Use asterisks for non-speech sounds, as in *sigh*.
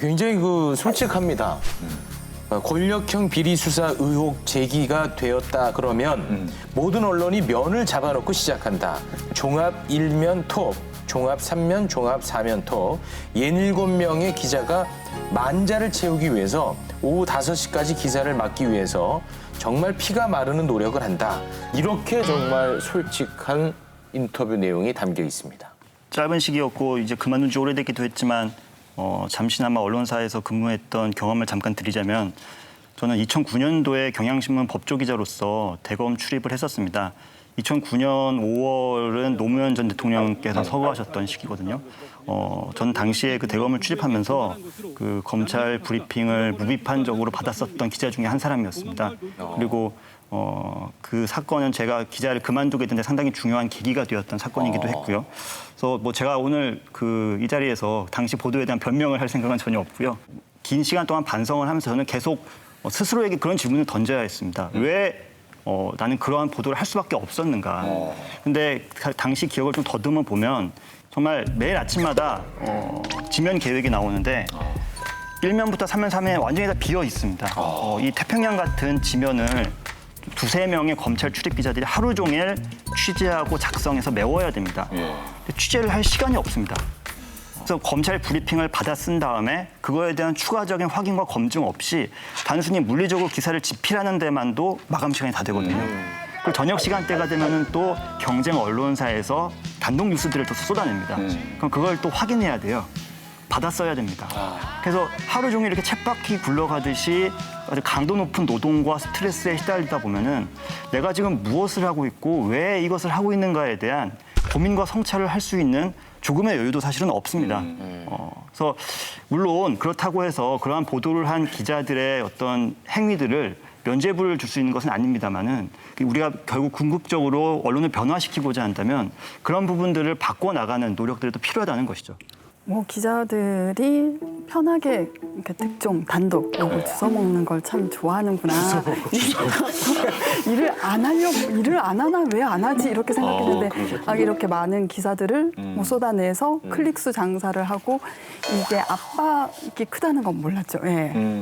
굉장히 그 솔직합니다. 어, 권력형 비리 수사 의혹 제기가 되었다 그러면 모든 언론이 면을 잡아놓고 시작한다. 종합 일면 톱, 종합 삼면 종합 사면 톱. 67명의 기자가 만자를 채우기 위해서 오후 5시까지 기사를 맡기 위해서 정말 피가 마르는 노력을 한다. 이렇게 정말 솔직한 인터뷰 내용이 담겨 있습니다. 짧은 시기였고 이제 그만둔 지 오래됐기도 했지만 어, 잠시나마 언론사에서 근무했던 경험을 잠깐 드리자면 저는 2009년도에 경향신문 법조기자로서 대검 출입을 했었습니다. 2009년 5월은 노무현 전 대통령께서 서거하셨던 시기거든요. 어, 전 당시에 그 대검을 출입하면서 그 검찰 브리핑을 무비판적으로 받았었던 기자 중에 한 사람이었습니다. 그리고 어, 그 사건은 제가 기자를 그만두게 된 데 상당히 중요한 계기가 되었던 사건이기도 했고요. 그래서 뭐 제가 오늘 그 이 자리에서 당시 보도에 대한 변명을 할 생각은 전혀 없고요. 긴 시간 동안 반성을 하면서 저는 계속 어, 스스로에게 그런 질문을 던져야 했습니다. 왜 어, 나는 그러한 보도를 할 수밖에 없었는가. 근데 그 당시 기억을 좀 더듬어 보면 정말 매일 아침마다 어, 지면 계획이 나오는데 일면부터삼면삼면 완전히 다 비어 있습니다. 어, 이 태평양 같은 지면을 두세 명의 검찰 출입 기자들이 하루 종일 취재하고 작성해서 메워야 됩니다. 근데 취재를 할 시간이 없습니다. 그래서 검찰 브리핑을 받아 쓴 다음에 그거에 대한 추가적인 확인과 검증 없이 단순히 물리적으로 기사를 집필하는 데만도 마감 시간이 다 되거든요. 그리고 저녁 시간대가 되면은 또 경쟁 언론사에서 단독 뉴스들을 또 쏟아냅니다. 그럼 그걸 또 확인해야 돼요. 받아 써야 됩니다. 그래서 하루 종일 이렇게 쳇바퀴 굴러가듯이 아주 강도 높은 노동과 스트레스에 시달리다 보면은 내가 지금 무엇을 하고 있고 왜 이것을 하고 있는가에 대한 고민과 성찰을 할 수 있는 조금의 여유도 사실은 없습니다. 어, 그래서 물론 그렇다고 해서 그러한 보도를 한 기자들의 어떤 행위들을 면죄부를 줄 수 있는 것은 아닙니다만은 우리가 결국 궁극적으로 언론을 변화시키고자 한다면 그런 부분들을 바꿔 나가는 노력들이 또 필요하다는 것이죠. 뭐 기자들이 편하게 이렇게 특종 단독 이걸 주워 먹는 걸 참 좋아하는구나. *laughs* 일을 안 하려고 일을 안 하나 왜 안 하지? 이렇게 생각했는데 아, 이렇게 많은 기사들을 뭐 쏟아내서 클릭수 장사를 하고 이게 압박이 크다는 건 몰랐죠. 예.